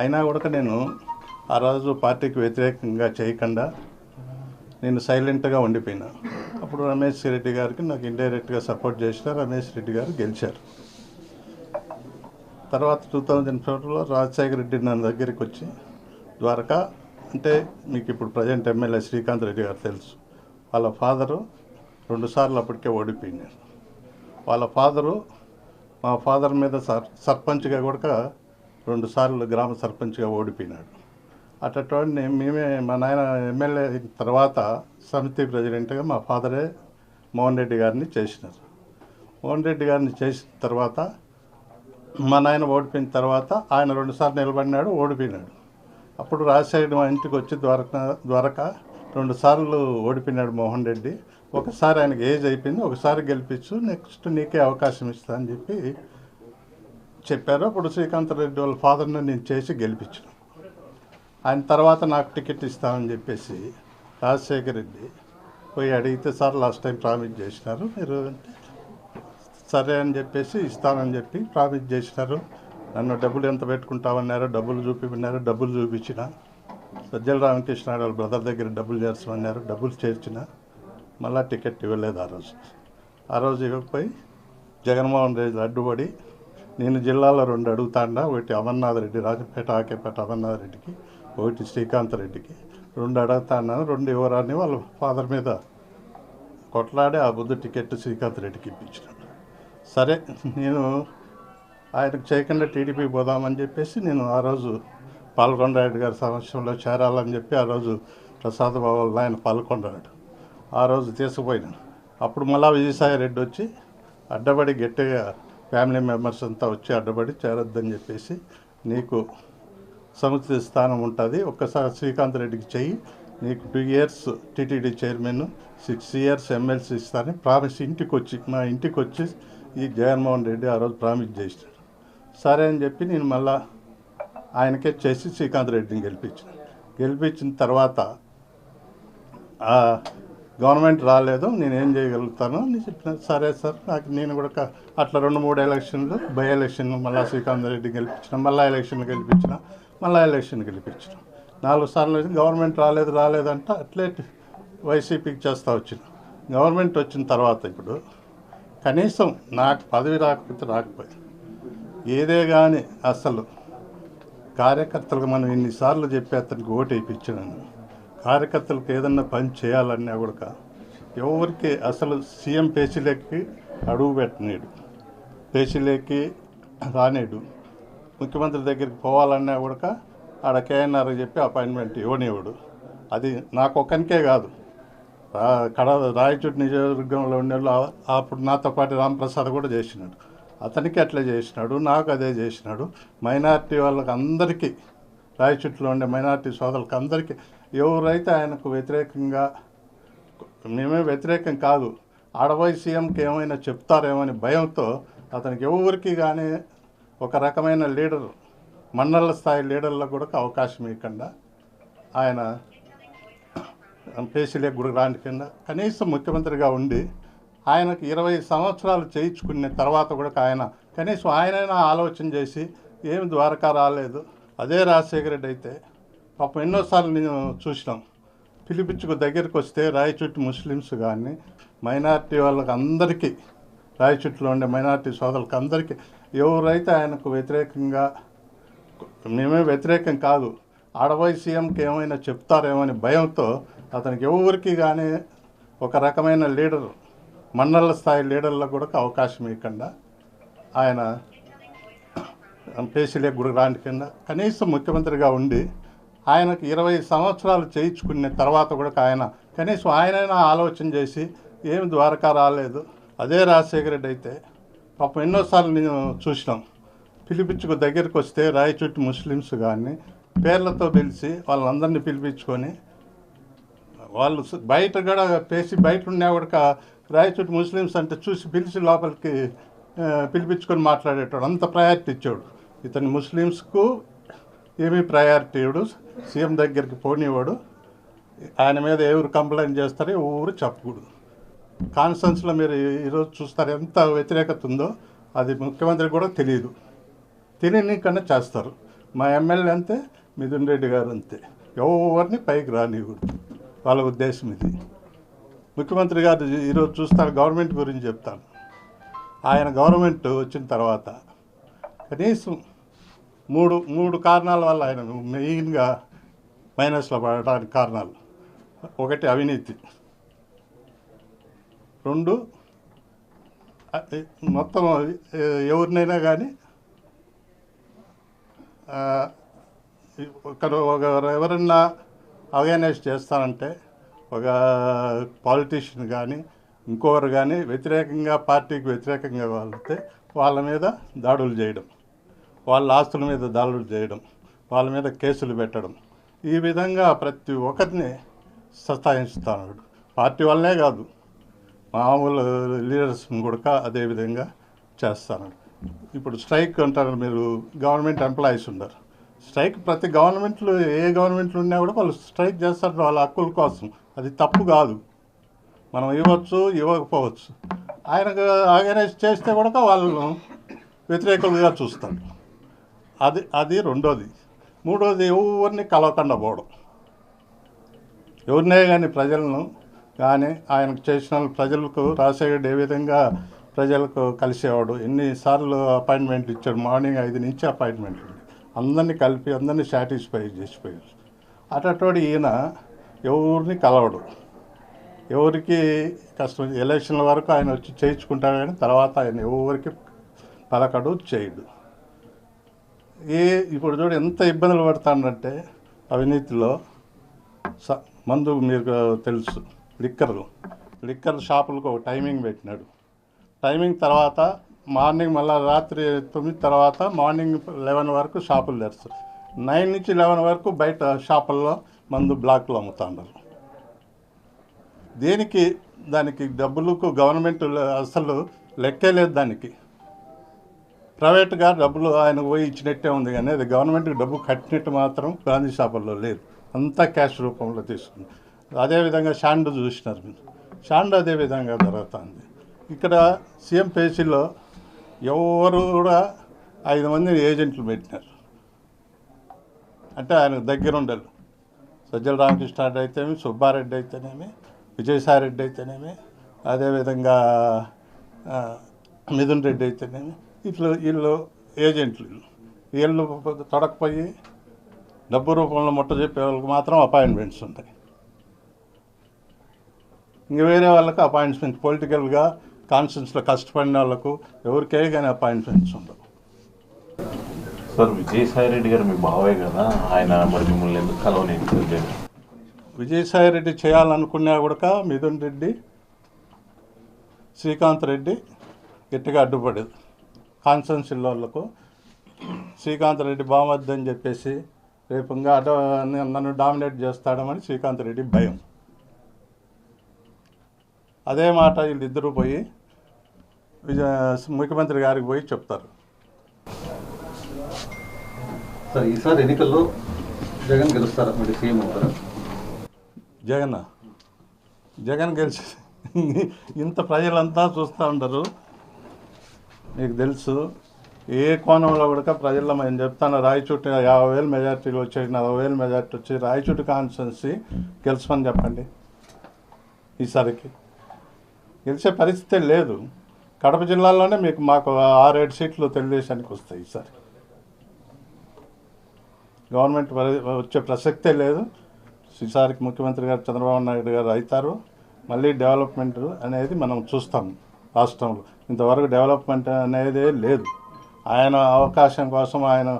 అయినా కూడా నేను ఆ రోజు పార్టీకి వ్యతిరేకంగా చేయకుండా నేను సైలెంట్గా ఉండిపోయినా. అప్పుడు రమేష్ రెడ్డి గారికి నాకు ఇండైరెక్ట్గా సపోర్ట్ చేసిన రమేష్ రెడ్డి గారు గెలిచారు. తర్వాత టూ థౌజండ్ ఫోర్లో రాజశేఖర రెడ్డి నా దగ్గరికి వచ్చి ద్వారకా అంటే మీకు ఇప్పుడు ప్రజెంట్ ఎమ్మెల్యే శ్రీకాంత్ రెడ్డి గారు తెలుసు. వాళ్ళ ఫాదరు రెండుసార్లు అప్పటికే ఓడిపోయినారు. వాళ్ళ ఫాదరు మా ఫాదర్ మీద సర్ సర్పంచ్గా కూడా రెండుసార్లు గ్రామ సర్పంచ్గా ఓడిపోయినాడు. అటువంటి మేమే మా నాయన ఎమ్మెల్యే తర్వాత సమితి ప్రెసిడెంట్గా మా ఫాదరే మోహన్ రెడ్డి గారిని చేసినారు. మోహన్ రెడ్డి గారిని చేసిన తర్వాత మా నాయన ఓడిపోయిన తర్వాత ఆయన రెండుసార్లు నిలబడినాడు ఓడిపోయినాడు. అప్పుడు రాజశేఖర్ మా ఇంటికి వచ్చి ద్వారక ద్వారక రెండుసార్లు ఓడిపోయినాడు మోహన్ రెడ్డి. ఒకసారి ఆయనకి ఏజ్ అయిపోయింది ఒకసారి గెలిపించు నెక్స్ట్ నీకే అవకాశం ఇస్తా అని చెప్పి చెప్పారు అప్పుడు శ్రీకాంత్ రెడ్డి వాళ్ళ ఫాదర్ని నేను చేసి గెలిపించాను ఆయన తర్వాత నాకు టికెట్ ఇస్తామని చెప్పేసి రాజశేఖర్ రెడ్డి పోయి అడిగితే సార్ లాస్ట్ టైం ప్రామిస్ చేసినారు మీరు సరే అని చెప్పేసి ఇస్తానని చెప్పి ప్రామిస్ చేసినారు. నన్ను డబ్బులు ఎంత పెట్టుకుంటామన్నారు? డబ్బులు చూపిమన్నారు డబ్బులు చూపించిన. సజ్జల రామకృష్ణ వాళ్ళ బ్రదర్ దగ్గర డబ్బులు చేర్చమన్నారు డబ్బులు చేర్చిన. మళ్ళీ టికెట్ ఇవ్వలేదు ఆ రోజు. ఆ రోజు ఇవ్వకపోయి జగన్మోహన్ రెడ్డి అడ్డుపడి నేను జిల్లాలో రెండు అడుగుతాండా. ఒకటి అమర్నాథ్ రెడ్డి రాజపేట ఆకేపేట అమర్నాథ్ రెడ్డికి ఒకటి శ్రీకాంత్ రెడ్డికి రెండు అడుగుతాన్నాను రెండు ఇవ్వరాని వాళ్ళ ఫాదర్ మీద కొట్లాడి ఆ బుద్ధు టికెట్ శ్రీకాంత్ రెడ్డికి ఇప్పించినాడు. సరే నేను ఆయనకు చేయకుండా టీడీపీ పోదామని చెప్పేసి నేను ఆ రోజు పాల్గొండారెడ్డి గారి సమక్షంలో చేరాలని చెప్పి ఆ రోజు ప్రసాద్ బాబు ఆయన పాల్గొన్నాడు. ఆ రోజు తీసుకుపోయినాను. అప్పుడు మళ్ళా విజయసాయి రెడ్డి వచ్చి అడ్డబడి గట్టిగా ఫ్యామిలీ మెంబర్స్ అంతా వచ్చి అడ్డబడి చేరొద్దని చెప్పేసి నీకు సముచిత స్థానం ఉంటుంది. ఒక్కసారి శ్రీకాంత్ రెడ్డికి చెయ్యి. నీకు two years TTD chairman six years MLC ఇస్తారని ప్రామిస్ ఇంటికి వచ్చి మా ఇంటికి వచ్చి ఈ జగన్మోహన్ రెడ్డి ఆ రోజు ప్రామిస్ చేసినాడు సరే అని చెప్పి నేను మళ్ళా ఆయనకే చేసి శ్రీకాంత్ రెడ్డిని గెలిపించాను. గెలిపించిన తర్వాత గవర్నమెంట్ రాలేదు నేను ఏం చేయగలుగుతాను అని చెప్పిన సరే సార్ నాకు నేను కూడా అట్లా రెండు మూడు ఎలక్షన్లు బై ఎలక్షన్ మళ్ళీ శ్రీకాంత్ రెడ్డి గెలిపించిన మళ్ళీ ఎలక్షన్ గెలిపించిన మళ్ళీ ఎలక్షన్ గెలిపించిన. నాలుగు సార్లు గవర్నమెంట్ రాలేదు రాలేదంట అట్లే వైసీపీకి చేస్తూ వచ్చిన. గవర్నమెంట్ వచ్చిన తర్వాత ఇప్పుడు కనీసం నాకు పదవి రాకపోతే రాకపోయింది. ఏదే కానీ అసలు కార్యకర్తలకు మనం ఇన్నిసార్లు చెప్పి అతనికి ఓటు వేయించినాను కార్యకర్తలకు ఏదన్నా పని చేయాలన్నా కూడా ఎవరికి అసలు సీఎం పేసీలోకి అడుగు పెట్టనీడు. పేసీలోకి రానేడు. ముఖ్యమంత్రి దగ్గరికి పోవాలన్నా కూడా ఆడ కేఎన్ఆర్ చెప్పి అపాయింట్మెంట్ ఇవ్వనివ్వడు. అది నాకు ఒక్కనికే కాదు కడ రాయచూటి నియోజకవర్గంలో ఉండేవాళ్ళు అప్పుడు నాతో పాటు రామప్రసాద్ కూడా చేసినాడు. అతనికి అట్లా చేసినాడు నాకు అదే చేసినాడు. మైనార్టీ వాళ్ళకి అందరికీ రాయచుట్లో ఉండే మైనారిటీ సోదరులకు అందరికీ ఎవరైతే ఆయనకు వ్యతిరేకంగా మేమే వ్యతిరేకం కాదు ఆడవాయి సీఎంకి ఏమైనా చెప్తారేమని భయంతో అతనికి ఎవరికి కానీ ఒక రకమైన లీడర్ మండల స్థాయి లీడర్లకు కూడా అవకాశం ఇవ్వకుండా ఆయన పేసీలే గుడి రాంటి కింద కనీసం ముఖ్యమంత్రిగా ఉండి ఆయనకు ఇరవై సంవత్సరాలు చేయించుకున్న తర్వాత కూడా ఆయన కనీసం ఆయనైనా ఆలోచన చేసి ఏమి ద్వారకా రాలేదు. అదే రాజశేఖర రెడ్డి అయితే పాపం ఎన్నోసార్లు నేను చూసినాం. పిలిపించుకు దగ్గరికి వస్తే రాయచుట్టు ముస్లిమ్స్ కానీ మైనార్టీ వాళ్ళకి అందరికీ రాయచుట్టులో ఉండే మైనార్టీ సోదరులకు అందరికీ ఎవరైతే ఆయనకు వ్యతిరేకంగా మేమే వ్యతిరేకం కాదు ఆడబోయి సీఎంకి ఏమైనా చెప్తారేమని భయంతో అతనికి ఎవరికి కానీ ఒక రకమైన లీడర్ మండల స్థాయి లీడర్లకు కూడా అవకాశం ఇవ్వకుండా ఆయన పేసీలే గుడి రాంటి కింద. కనీసం ముఖ్యమంత్రిగా ఉండి ఆయనకు ఇరవై సంవత్సరాలు చేయించుకున్న తర్వాత కూడా ఆయన కనీసం ఆయనైనా ఆలోచన చేసి ఏమి ద్వారకా రాలేదు. అదే రాజశేఖర రెడ్డి అయితే పాపం ఎన్నోసార్లు నేను చూసినాం. పిలిపించుకు దగ్గరికి వస్తే రాయచుట్టు ముస్లిమ్స్ కానీ పేర్లతో పిలిచి వాళ్ళందరినీ పిలిపించుకొని వాళ్ళు బయట కూడా పేసి బయట ఉన్నా కూడా రాయచుట్టు ముస్లిమ్స్ అంటే చూసి పిలిచి లోపలికి పిలిపించుకొని మాట్లాడేటోడు. అంత ప్రయారిటీ ఇచ్చాడు ఇతని ముస్లిమ్స్కు ఏమీ ప్రయారిటీ ఇవ్వడు. సీఎం దగ్గరికి పోనివాడు ఆయన మీద ఎవరు కంప్లైంట్ చేస్తారో ఊరు చెప్పకూడదు. కాన్ఫరెన్స్లో మీరు ఈరోజు చూస్తారు ఎంత వ్యతిరేకత ఉందో అది ముఖ్యమంత్రికి కూడా తెలియదు. తెలియని కన్నా చేస్తారు. మా ఎమ్మెల్యే అంతే మిథున్ రెడ్డి గారు అంతే. ఎవరిని పైకి రానివ్వడు వాళ్ళ ఉద్దేశం ఇది. ముఖ్యమంత్రి గారు ఈరోజు చూస్తారు గవర్నమెంట్ గురించి చెప్తాను. ఆయన గవర్నమెంట్ వచ్చిన తర్వాత కనీసం మూడు మూడు కారణాల వల్ల ఆయన మెయిన్గా మైనస్లో పడడానికి కారణాలు. ఒకటి అవినీతి. రెండు మొత్తం ఎవరినైనా కానీ ఒకరు ఒక ఎవరన్నా అవేర్నెస్ చేస్తారంటే ఒక పాలిటీషియన్ కానీ ఇంకొకరు కానీ వ్యతిరేకంగా పార్టీకి వ్యతిరేకంగా వాళ్ళతే వాళ్ళ మీద దాడులు చేయడం. వాళ్ళ ఆస్తుల మీద దాడులు చేయడం వాళ్ళ మీద కేసులు పెట్టడం. ఈ విధంగా ప్రతి ఒక్కరిని సతాయిస్తున్నాడు పార్టీ వల్లనే కాదు మామూలు లీడర్స్ కూడా అదే విధంగా చేస్తాను ఇప్పుడు స్ట్రైక్ అంటారు మీరు గవర్నమెంట్ ఎంప్లాయీస్ ఉన్నారు. స్ట్రైక్ ప్రతి గవర్నమెంట్లో ఏ గవర్నమెంట్లో ఉన్నా కూడా వాళ్ళు స్ట్రైక్ చేస్తారు వాళ్ళ హక్కుల కోసం. అది తప్పు కాదు. మనం ఇవ్వచ్చు ఇవ్వకపోవచ్చు. ఆయనకు ఆర్గనైజ్ చేస్తే కూడా వాళ్ళను వ్యతిరేకులుగా చూస్తాడు అది అది రెండోది. మూడోది ఎవరిని కలవకుండా పోవడం. ఎవరినే కానీ ప్రజలను కానీ ఆయనకు చేసిన ప్రజలకు రాజశేఖర్ ఏ విధంగా ప్రజలకు కలిసేవాడు? ఎన్నిసార్లు అపాయింట్మెంట్లు ఇచ్చాడు? మార్నింగ్ ఐదు నుంచి అపాయింట్మెంట్ అందరినీ కలిపి అందరినీ సాటిస్ఫై చేసిపోయారు అటటోడు ఈయన ఎవరిని కలవడు. ఎవరికి కష్టం ఎలక్షన్ల వరకు ఆయన వచ్చి చేయించుకుంటాడు కానీ తర్వాత ఆయన ఎవరికి పలకడు చేయడు. ఏ ఇప్పుడు చూడు ఎంత ఇబ్బందులు పడతానంటే అవినీతిలో స మందు మీకు తెలుసు లిక్కర్లు. లిక్కర్ షాపులకు ఒక టైమింగ్ పెట్టినాడు. టైమింగ్ తర్వాత మార్నింగ్ మళ్ళీ రాత్రి తొమ్మిది తర్వాత మార్నింగ్ లెవెన్ వరకు షాపులు తెరుస్తారు. నైన్ నుంచి లెవెన్ వరకు బయట షాపుల్లో మందు బ్లాక్లో అమ్ముతున్నారు దేనికి? దానికి డబ్బులకు గవర్నమెంట్ అసలు లెక్కే లేదు దానికి. ప్రైవేట్గా డబ్బులు ఆయన పోయి ఇచ్చినట్టే ఉంది కానీ అది గవర్నమెంట్కి డబ్బు కట్టినట్టు మాత్రం గాంధీ షాపుల్లో లేదు. అంతా క్యాష్ రూపంలో తీసుకుంది. అదేవిధంగా షాండ్ చూసినారు మీరు. షాండ్ అదే విధంగా జరుగుతుంది. ఇక్కడ సీఎం పేసీలో ఎవరు కూడా ఐదు మంది ఏజెంట్లు పెట్టినారు. అంటే ఆయనకు దగ్గర ఉండరు సజ్జల రామకృష్ణారెడ్డి అయితేనేమి సుబ్బారెడ్డి అయితేనేమి విజయసాయి రెడ్డి అయితేనేమి అదేవిధంగా మిథున్ రెడ్డి అయితేనేమి ఇట్లా వీళ్ళు ఏజెంట్లు. వీళ్ళు. తొడకపోయి డబ్బు రూపంలో ముట్ట చెప్పే వాళ్ళకి మాత్రం అపాయింట్మెంట్స్ ఉంటాయి. ఇంక వేరే వాళ్ళకి అపాయింట్మెంట్ పొలిటికల్గా కాన్స్టిట్యూన్స్లో కష్టపడిన వాళ్ళకు ఎవరికే కానీ అపాయింట్మెంట్స్ ఉండవు. సార్ విజయసాయి రెడ్డి గారు మీ బావే కదా? ఆయన మరి మిమ్మల్ని ఎందుకు కలవలేదు విజయసాయి రెడ్డి చేయాలనుకున్నా కూడా మిథున్ రెడ్డి శ్రీకాంత్ రెడ్డి గట్టిగా అడ్డుపడేది. కాన్సన్స్ వాళ్ళకు శ్రీకాంత్ రెడ్డి బామద్దు అని చెప్పేసి రేపు ఇంకా అడ్డ నన్ను డామినేట్ చేస్తాడమని శ్రీకాంత్ రెడ్డి భయం. అదే మాట వీళ్ళిద్దరూ పోయి విజయ ముఖ్యమంత్రి గారికి పోయి చెప్తారు. సార్ ఈసారి ఎన్నికల్లో జగన్ గెలుస్తారా? మరి సీఎం అవుతారా? జగన్ జగన్ గెలిచి ఇంత ప్రజలంతా చూస్తూ ఉంటారు మీకు తెలుసు ఏ కోణంలో కూడా ప్రజల్లో మేము చెప్తాను రాయచోటి యాభై వేలు మెజార్టీలు వచ్చాయి నలభై వేలు మెజార్టీ వచ్చి రాయచోటి కాన్స్టిట్యున్సీ గెలిచమని చెప్పండి ఈసారికి. గెలిచే పరిస్థితి లేదు. కడప జిల్లాలోనే మీకు మాకు ఆరేడు సీట్లు తెలుగుదేశానికి వస్తాయి ఈసారి. గవర్నమెంట్ వచ్చే ప్రసక్తే లేదు. ఈసారికి ముఖ్యమంత్రి గారు చంద్రబాబు నాయుడు గారు అవుతారు. మళ్ళీ డెవలప్మెంట్ అనేది మనం చూస్తాం. రాష్ట్రంలో. ఇంతవరకు డెవలప్మెంట్ అనేది లేదు. ఆయన అవకాశం కోసం ఆయన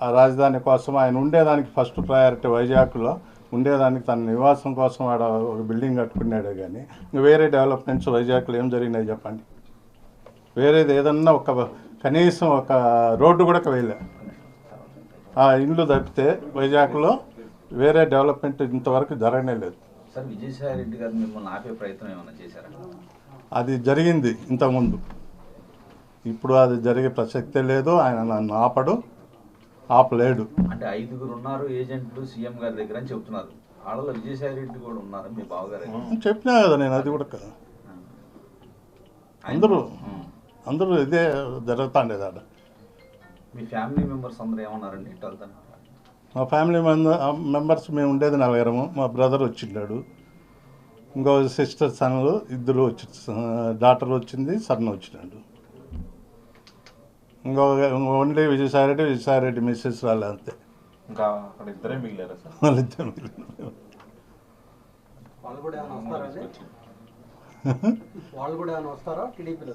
ఆ రాజధాని కోసం ఆయన ఉండేదానికి ఫస్ట్ ప్రయారిటీ వైజాగ్లో. ఉండేదానికి తన నివాసం కోసం ఆడ ఒక బిల్డింగ్ కట్టుకున్నాడే కానీ ఇంకా వేరే డెవలప్మెంట్స్ వైజాగ్లో ఏం జరిగినాయి చెప్పండి? వేరేది ఏదన్నా ఒక కనీసం ఒక రోడ్డు కూడా వేయలే. ఆ ఇండ్లు తప్పితే వైజాగ్లో వేరే డెవలప్మెంట్ ఇంతవరకు జరగనే లేదు. సార్ విజయసాయి రెడ్డి గారు మిమ్మల్ని ఆపే ప్రయత్నం ఏమైనా చేశారా? అది జరిగింది ఇంతకుముందు. ఇప్పుడు అది జరిగే ప్రసక్తే లేదు ఆయన నన్ను ఆపడు ఆపలేడు. అంటే ఐదుగురు ఉన్నారు ఏజెంట్లు సీఎం గారి దగ్గర అని చెప్తున్నారు వాళ్ళలో విజయసాయి రెడ్డి కూడా ఉన్నారు మీ బావగారు? చెప్పినా కదా నేను అది కూడా కదా. అందరూ అందరూ ఇదే జరుగుతాండేది ఆడ మీ ఫ్యామిలీ మెంబర్స్ అందరూ ఏమన్నారండి ఇటు మా ఫ్యామిలీ మెంబర్స్ మేము ఉండేది నలుగురము మా బ్రదర్ వచ్చిండాడు ఇంకో సిస్టర్ సన్లు ఇద్దరు వచ్చి డాటర్ వచ్చింది సన్ వచ్చినాడు. ఇంకో ఓన్లీ విజయసాయిరెడ్డి విజయసాయిరెడ్డి మిస్సెస్ రాలే అంతే. ఇంకా అక్కడ ఇద్దరే మిగిలారా. వాళ్ళు వాళ్ళు కూడా ఏమైనా వస్తారా? టీడీపీలో?